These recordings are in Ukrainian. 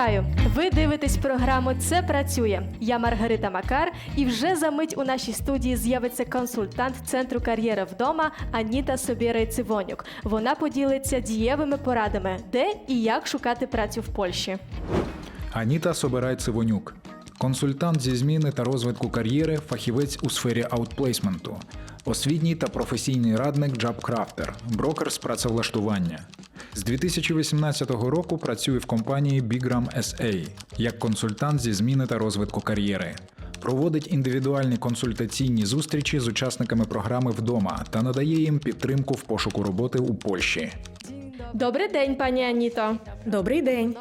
Вітаю! Ви дивитесь програму Це працює. Я Маргарита Макар, і вже за мить у нашій студії з'явиться консультант центру кар'єри вдома Аніта Собєрей-Цивонюк. Вона поділиться дієвими порадами, де і як шукати працю в Польщі. Аніта Собирай Цивонюк, консультант зі зміни та розвитку кар'єри, фахівець у сфері аутплейсменту, освітній та професійний радник Джабкрафтер, брокер з працевлаштування. З 2018 року працює в компанії Bigram SA як консультант зі зміни та розвитку кар'єри. Проводить індивідуальні консультаційні зустрічі з учасниками програми вдома та надає їм підтримку в пошуку роботи у Польщі. Добрий день, пані Аніто. Добрий день.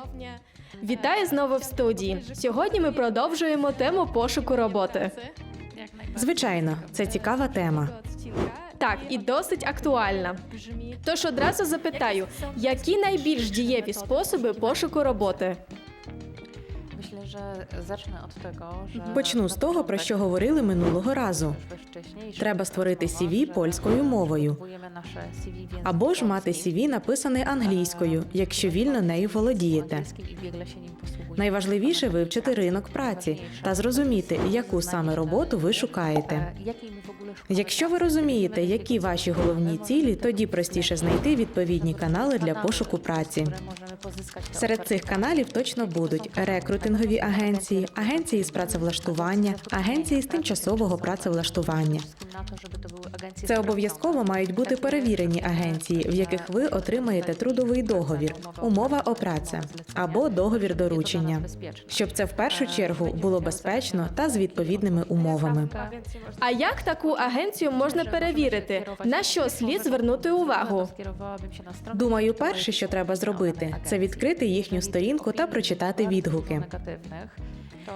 Вітаю знову в студії. Сьогодні ми продовжуємо тему пошуку роботи. Звичайно, це цікава тема. Так, і досить актуальна. Тож одразу запитаю, які найбільш дієві способи пошуку роботи? Почну з того, про що говорили минулого разу. Треба створити CV польською мовою. Або ж мати CV, написаний англійською, якщо вільно нею володієте. Найважливіше вивчити ринок праці та зрозуміти, яку саме роботу ви шукаєте. Якщо ви розумієте, які ваші головні цілі, тоді простіше знайти відповідні канали для пошуку праці. Серед цих каналів точно будуть рекрутингові агенції, агенції з працевлаштування, агенції з тимчасового працевлаштування. Це обов'язково мають бути перевірені агенції, в яких ви отримаєте трудовий договір, умова о праця або договір доручення, щоб це в першу чергу було безпечно та з відповідними умовами. А як таку агенцію можна перевірити? На що слід звернути увагу? Думаю, перше, що треба зробити, це відкрити їхню сторінку та прочитати відгуки.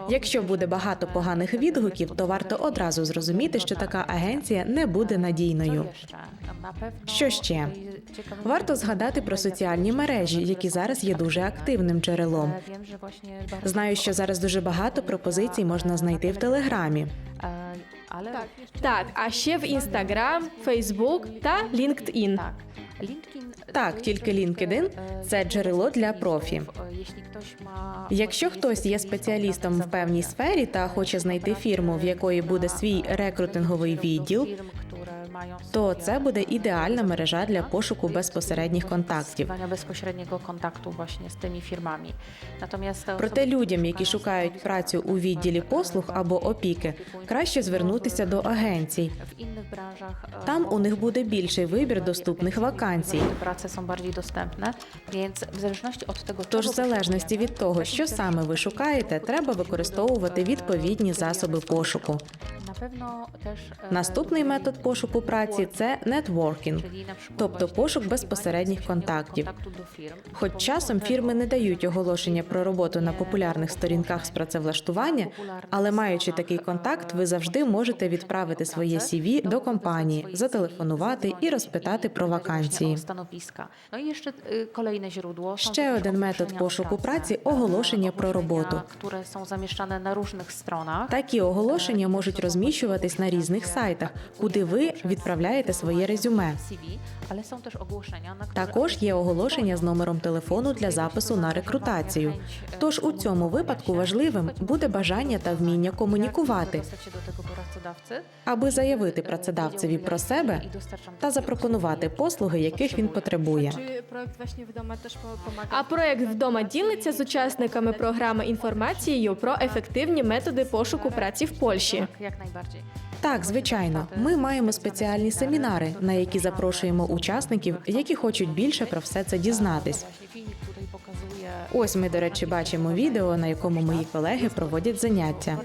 Якщо буде багато поганих відгуків, то варто одразу зрозуміти, що така агенція не буде надійною. Що ще? Варто згадати про соціальні мережі, які зараз є дуже активним джерелом. Знаю, що зараз дуже багато пропозицій можна знайти в телеграмі. Але Так, а ще в Інстаграм, Фейсбук та LinkedIn. Так. Тільки LinkedIn – це джерело для профі. Якщо хтось є спеціалістом в певній сфері та хоче знайти фірму, в якої буде свій рекрутинговий відділ, то це буде ідеальна мережа для пошуку безпосередніх контактів. безпосереднього контакту właśnie з тими фірмами. Натомість Проте людям, які шукають працю у відділі послуг або опіки, краще звернутися до агенцій. в інших branżach Там у них буде більший вибір доступних вакансій. od tego, Тож, в залежності від того, що саме ви шукаєте, треба використовувати відповідні засоби пошуку. на певно теж е, Наступний метод пошуку праці це нетворкінг, тобто пошук безпосередніх контактів. Хоч часом фірми не дають оголошення про роботу на популярних сторінках з працевлаштування, але маючи такий контакт, ви завжди можете відправити своє CV до компанії, зателефонувати і розпитати про вакансії. Ще один метод пошуку праці оголошення про роботу. Такі оголошення можуть розміщуватись на різних сайтах, куди ви відправляєте своє резюме. Також є оголошення з номером телефону для запису на рекрутацію. Тож у цьому випадку важливим буде бажання та вміння комунікувати, аби заявити працедавцеві про себе та запропонувати послуги, яких він потребує. А проект вдома ділиться з учасниками програми інформацією про ефективні методи пошуку праці в Польщі. Jak najbardziej. Так, звичайно, ми маємо спеціальні семінари, на які запрошуємо учасників, які хочуть більше про все це дізнатись. Ось ми, до речі, бачимо відео, на якому мої колеги проводять заняття.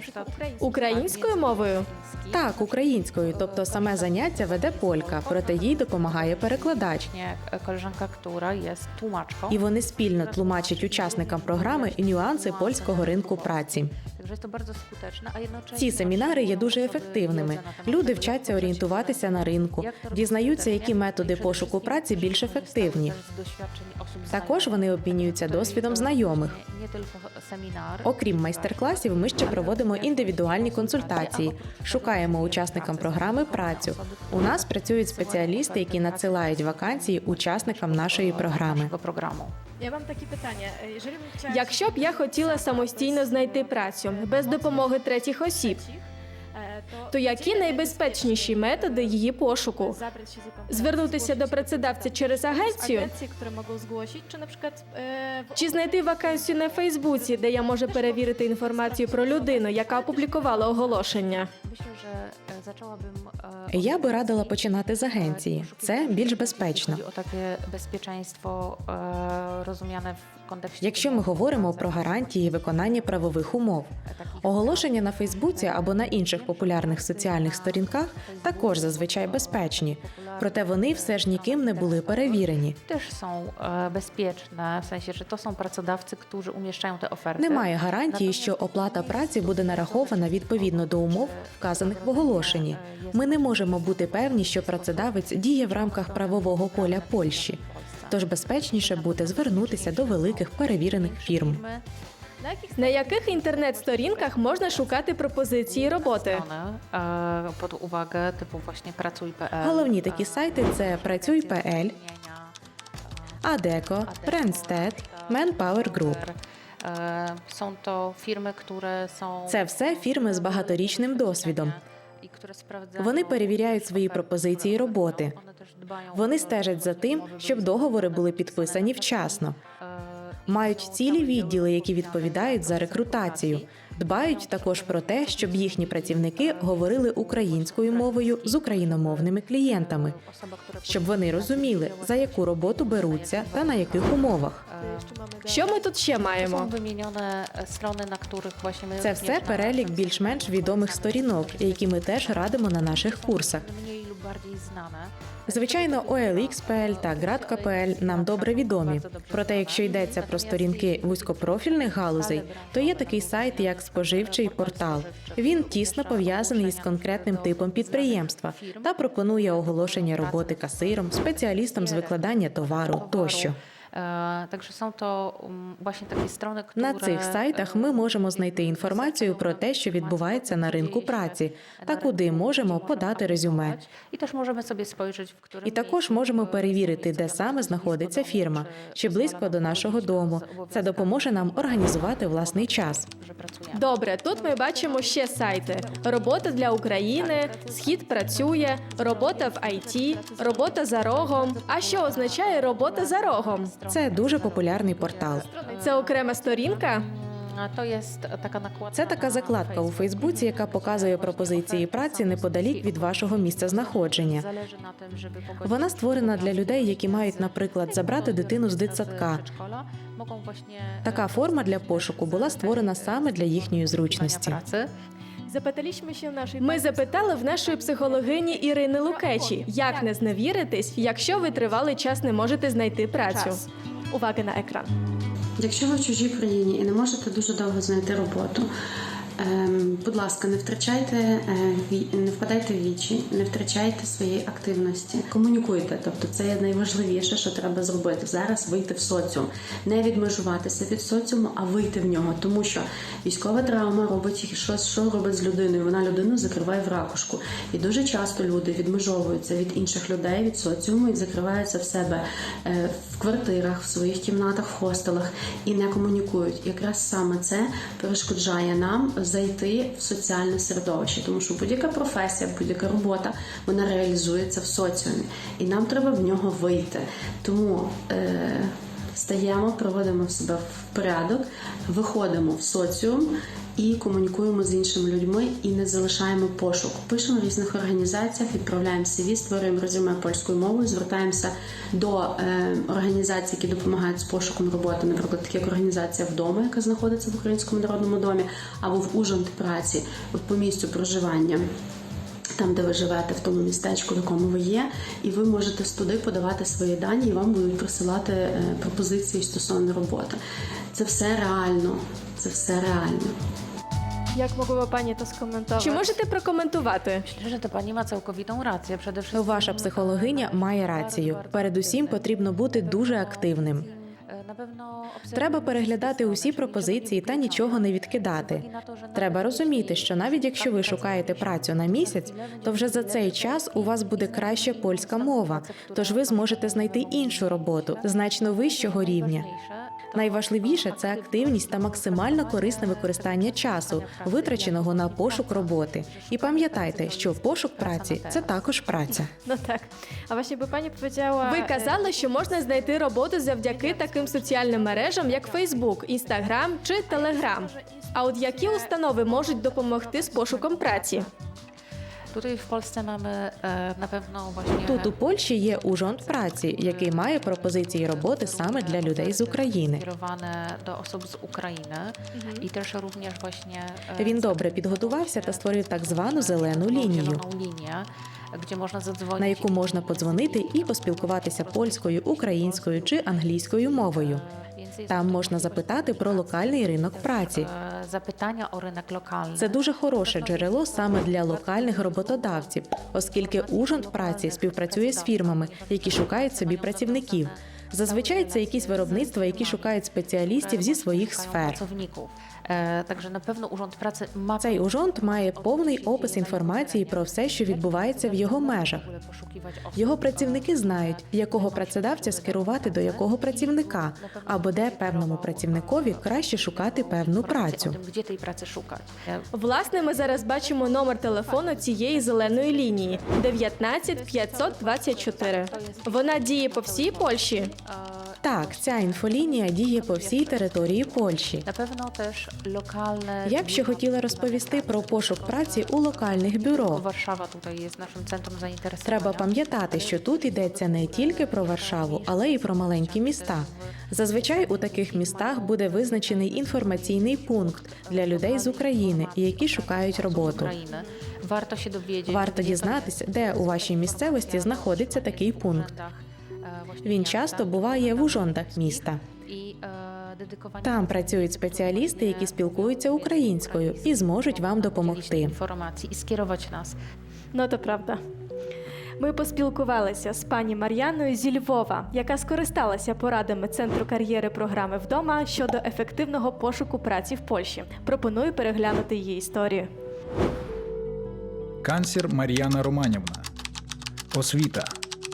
Українською мовою Так, українською, тобто саме заняття веде полька, проте їй допомагає перекладач. І вони спільно тлумачать учасникам програми нюанси польського ринку праці. Ці семінари є дуже ефективними. Люди вчаться орієнтуватися на ринку, дізнаються, які методи пошуку праці більш ефективні. Також вони обмінюються досвідом знайомих. Окрім майстер-класів, ми ще проводимо індивідуальні консультації, шукаємо учасникам програми працю. У нас працюють спеціалісти, які надсилають вакансії учасникам нашої програми. Naszego вам такі питання. chciała... Якщо б я хотіла самостійно знайти працю без допомоги третіх осіб, e, то які найбезпечніші методи її пошуку? Звернутися до працедавця через агенцію чи знайти вакансію на Фейсбуці, де я можу перевірити інформацію про людину, яка опублікувала оголошення? Я би радила починати з агенції. Це більш безпечно. Bezpieczeństwo e, rozumiane w kontekście. Якщо ми говоримо про гарантії виконання правових умов. Оголошення на Фейсбуці або на інших популярних соціальних сторінках також зазвичай безпечні, проте вони все ж ніким не були перевірені. e, bezpieczne, w sensie, że to są pracodawcy, którzy umieszczają. Немає гарантії, що оплата праці буде нарахована відповідно до умов, вказаних в оголошенні. Ми не можемо бути певні, що працедавець діє в рамках правового поля Польщі. Тож безпечніше буде звернутися до великих перевірених фірм. На яких інтернет-сторінках можна шукати пропозиції роботи? pod uwagę typu Головні такі сайти це Працюй.pl, Адеко, Ренстед, Manpower Group. Są Це все фірми з багаторічним досвідом. Вони перевіряють свої пропозиції роботи. Вони стежать за тим, щоб договори були підписані вчасно. Мають цілі відділи, які відповідають за рекрутацію. Дбають також про те, щоб їхні працівники говорили українською мовою з україномовними клієнтами, щоб вони розуміли, за яку роботу беруться та на яких умовах. Що ми тут ще маємо? Це все перелік більш-менш відомих сторінок, які ми теж радимо на наших курсах. Звичайно, OLX.pl та Grad.pl нам добре відомі. Проте, якщо йдеться про сторінки вузькопрофільних галузей, то є такий сайт, як споживчий портал. Він тісно пов'язаний з конкретним типом підприємства та пропонує оголошення роботи касиром, спеціалістам з викладання товару тощо. Takie На цих сайтах ми можемо знайти інформацію про те, що відбувається на ринку праці, та куди можемо подати резюме. І теж можемо собі спojrzeć, в І також можемо перевірити, де саме знаходиться фірма, чи близько до нашого дому. Це допоможе нам організувати власний час. Добре, тут ми бачимо ще сайти: робота для України, схід працює, робота в IT, робота за рогом. А що означає робота за рогом? Це дуже популярний портал. Це окрема сторінка. To jest taka. Це така закладка у Фейсбуці, яка показує пропозиції праці неподалік від вашого місця знаходження. Вона створена для людей, які мають, наприклад, забрати дитину з дитсадка. Така форма для пошуку була створена саме для їхньої зручності. Ми запитали в нашої психологині Ірини Лукечі, як не зневіритись, якщо ви тривалий час не можете знайти працю. Уваги на екран. Якщо ви в чужій країні і не можете дуже довго знайти роботу, ем, будь ласка, не втрачайте е, не впадайте в вічі, не втрачайте своєї активності. Комунікуйте, тобто це найважливіше, що треба зробити зараз. Вийти в соціум, не відмежуватися від соціуму, а вийти в нього, тому що військова травма робить щось, що робить з людиною. Вона людину закриває в ракушку. І дуже часто люди відмежовуються від інших людей, від соціуму і закриваються в себе е, в квартирах, в своїх кімнатах, в хостелах і не комунікують. Якраз саме це перешкоджає нам зайти в соціальне середовище, тому що будь-яка професія, будь-яка робота вона реалізується в соціумі, і нам треба в нього вийти. Тому е, стаємо, приводимо себе в порядок, виходимо в соціум. І комунікуємо з іншими людьми і не залишаємо пошук. Пишемо в різних організаціях, відправляємо CV, створюємо резюме польською мовою, звертаємося до е, організацій, які допомагають з пошуком роботи, наприклад, такі як організація вдома, яка знаходиться в Українському народному домі, або в Ужонт праці по місцю проживання. Там, де ви живете, в тому містечку, в якому ви є, і ви можете туди подавати свої дані, і вам будуть присилати е, пропозиції стосовно роботи. Це все реально. Це все реально. Jak mogłaby pani to skomentować? Чи можете прокоментувати? Myślę, że to pani ma całkowitą rację. Przede wszystkim Ваша психологиня має рацію. Передусім потрібно бути дуже активним. E, Треба переглядати усі пропозиції та нічого не відкидати. Треба розуміти, що навіть якщо ви шукаєте працю на місяць, то вже за цей час у вас буде краща польська мова, тож ви зможете знайти іншу роботу значно вищого рівня. Найважливіше це активність та максимально корисне використання часу, витраченого на пошук роботи. І пам'ятайте, що пошук праці це також праця. No tak. A właśnie by pani powiedziała... Ви казали, що можна знайти роботу завдяки таким соціальним мережам, як Facebook, Instagram чи Telegram. А от які установи можуть допомогти з пошуком праці? Tutaj w Polsce mamy na pewno właśnie Тут у Польщі є урząd праці, який має пропозиції роботи саме для людей з України. до osób з України. i też również właśnie e, Він добре підготувався та створив так звану зелену лінію, на яку можна подзвонити і поспілкуватися польською, українською чи англійською мовою. Там можна запитати про локальний ринок праці. e, zapytania o rynek lokalny. Це дуже хороше джерело саме для локальних роботодавців, оскільки Ужонт праці співпрацює з фірмами, які шукають собі працівників. Зазвичай це якісь виробництва, які шукають спеціалістів зі своїх сфер. Także na pewno Urząd Pracy ma Цей ужонт має повний опис інформації про все, що відбувається в його межах. Його працівники знають, якого працедавця скерувати до якого працівника, або де певному працівникові краще шукати певну працю. E, Власне, ми зараз бачимо номер телефону цієї зеленої лінії 19 524. Вона діє по всій Польщі. Так, ця інфолінія діє по всій території Польщі. Pewno też lokalne. Я б ще хотіла розповісти про пошук праці у локальних бюро. Warszawa tutaj jest naszym centrum zainteresowania. Треба пам'ятати, що тут йдеться не тільки про Варшаву, але й про маленькі міста. Зазвичай у таких містах буде визначений інформаційний пункт для людей з України, які шукають роботу. Варто dowiedzieć. Варто дізнатися, де у вашій місцевості знаходиться такий пункт. Він часто буває в ужондах міста. Там працюють спеціалісти, які спілкуються українською і зможуть вам допомогти. інформації і скерувати нас. Ну то правда. Ми поспілкувалися з пані Мар'яною зі Львова, яка скористалася порадами центру кар'єри програми вдома щодо ефективного пошуку праці в Польщі. Пропоную переглянути її історію. Канцір Мар'яна Романівна. Освіта.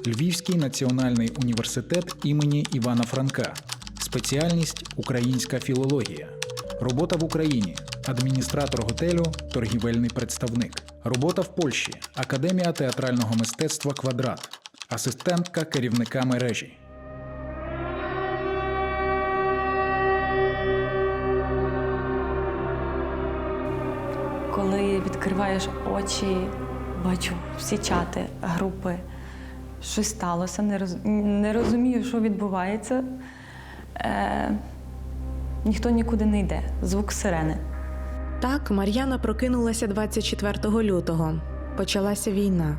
Львівський національний університет імені Івана Франка. Спеціальність українська філологія. Робота в Україні. Адміністратор готелю, торгівельний представник. Робота в Польщі. Академія театрального мистецтва Квадрат. Асистентка керівника мережі. Коли відкриваєш очі, бачу всі чати, групи. Щось сталося, не, роз... не розумію, що відбувається. Е... Ніхто нікуди не йде. Звук сирени. Так, Мар'яна прокинулася 24 лютого. Почалася війна.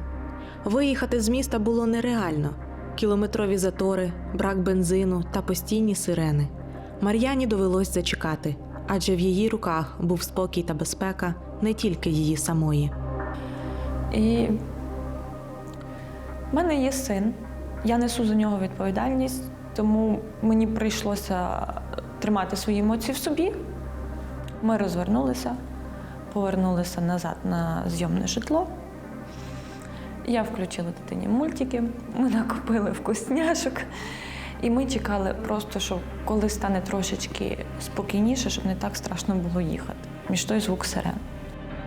Виїхати з міста було нереально. Кілометрові затори, брак бензину та постійні сирени. Мар'яні довелось зачекати, адже в її руках був спокій та безпека не тільки її самої. І в мене є син. Я несу за нього відповідальність, тому мені прийшлося тримати свої емоції в собі. Ми розвернулися, повернулися назад на зйомне житло. Я включила дитині мультики, ми накупили вкусняшок. І ми чекали просто, що коли стане трошечки спокійніше, щоб не так страшно було їхати. Між той звук сирен.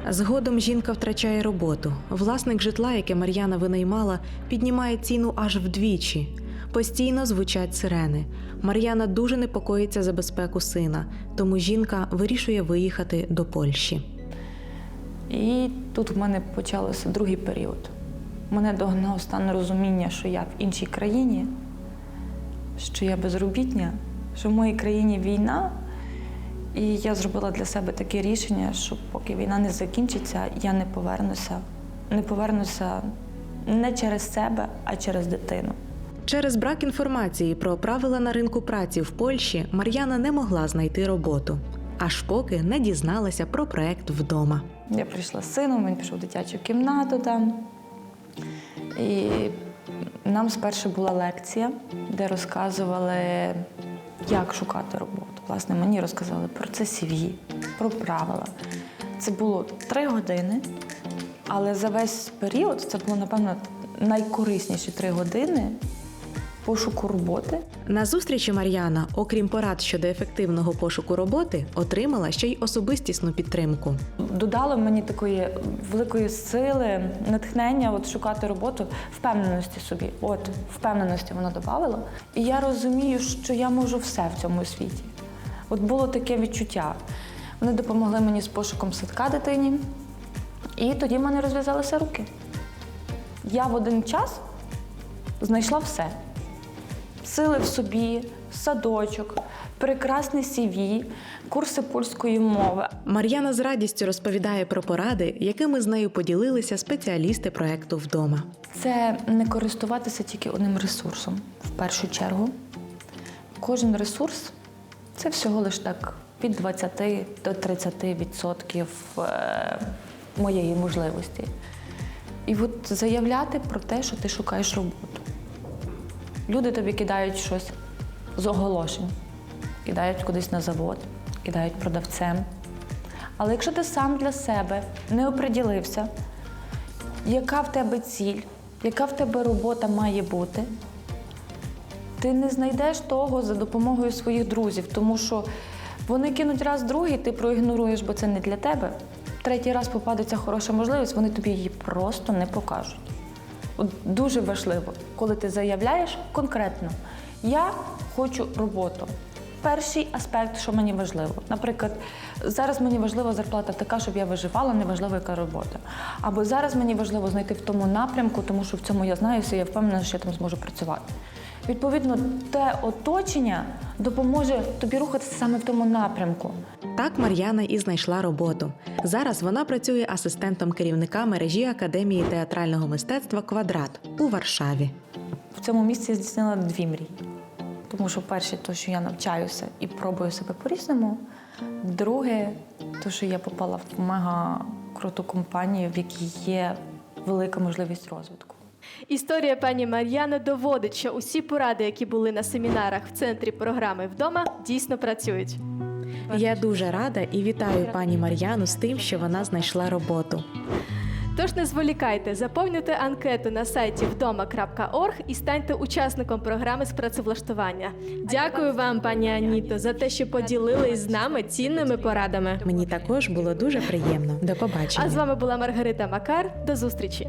Згодом жінка втрачає роботу. Власник житла, яке Мар'яна винаймала, піднімає ціну аж вдвічі. Постійно звучать сирени. Мар'яна дуже непокоїться за безпеку сина, тому жінка вирішує виїхати до Польщі. І тут в мене почався другий період. Мене догнав стан розуміння, що я в іншій країні, що я безробітня, що в моїй країні війна. І я зробила для себе таке рішення, що поки війна не закінчиться, я не повернуся. Не повернуся не через себе, а через дитину. Через брак інформації про правила на ринку праці в Польщі Мар'яна не могла знайти роботу, аж поки не дізналася про проект вдома. Я прийшла з сином, він пішов в дитячу кімнату там. І нам спершу була лекція, де розказували, як шукати роботу. Власне, мені розказали про це CV, про правила. Це було три години, але за весь період це було, напевно, найкорисніші три години пошуку роботи. На зустрічі Мар'яна, окрім порад щодо ефективного пошуку роботи, отримала ще й особистісну підтримку. Додало мені такої великої сили, натхнення от шукати роботу, впевненості собі. От впевненості воно додавало. І я розумію, що я можу все в цьому світі. От було таке відчуття. Вони допомогли мені з пошуком садка дитині, і тоді в мене розв'язалися руки. Я в один час знайшла все: сили в собі, садочок, прекрасний CV, курси польської мови. Мар'яна з радістю розповідає про поради, якими з нею поділилися спеціалісти проекту вдома. Це не користуватися тільки одним ресурсом в першу чергу. Кожен ресурс це всього лиш так від 20 до 30 відсотків е, моєї можливості. І от заявляти про те, що ти шукаєш роботу. Люди тобі кидають щось з оголошень, кидають кудись на завод, кидають продавцем. Але якщо ти сам для себе не оприділився, яка в тебе ціль, яка в тебе робота має бути, ти не знайдеш того за допомогою своїх друзів, тому що вони кинуть раз другий, ти проігноруєш, бо це не для тебе. Третій раз попадеться хороша можливість, вони тобі її просто не покажуть. От дуже важливо, коли ти заявляєш конкретно, я хочу роботу. Перший аспект, що мені важливо. Наприклад, зараз мені важлива зарплата така, щоб я виживала, неважливо, яка робота. Або зараз мені важливо знайти в тому напрямку, тому що в цьому я знаюся, я впевнена, що я там зможу працювати. Відповідно, те оточення допоможе тобі рухатися саме в тому напрямку. Так Мар'яна і знайшла роботу. Зараз вона працює асистентом керівника мережі Академії театрального мистецтва Квадрат у Варшаві. В цьому місці я здійснила дві мрії. Тому що перше, то, що я навчаюся і пробую себе по-різному. Друге, то, що я попала в мега круту компанію, в якій є велика можливість розвитку. Історія пані Мар'яни доводить, що усі поради, які були на семінарах в центрі програми вдома, дійсно працюють. Я дуже рада і вітаю пані Мар'яну з тим, що вона знайшла роботу. Тож не зволікайте, заповнюйте анкету на сайті вдома.орг і станьте учасником програми з працевлаштування. Дякую вам, пані Аніто, за те, що поділились з нами цінними порадами. Мені також було дуже приємно. До побачення. А з вами була Маргарита Макар. До зустрічі.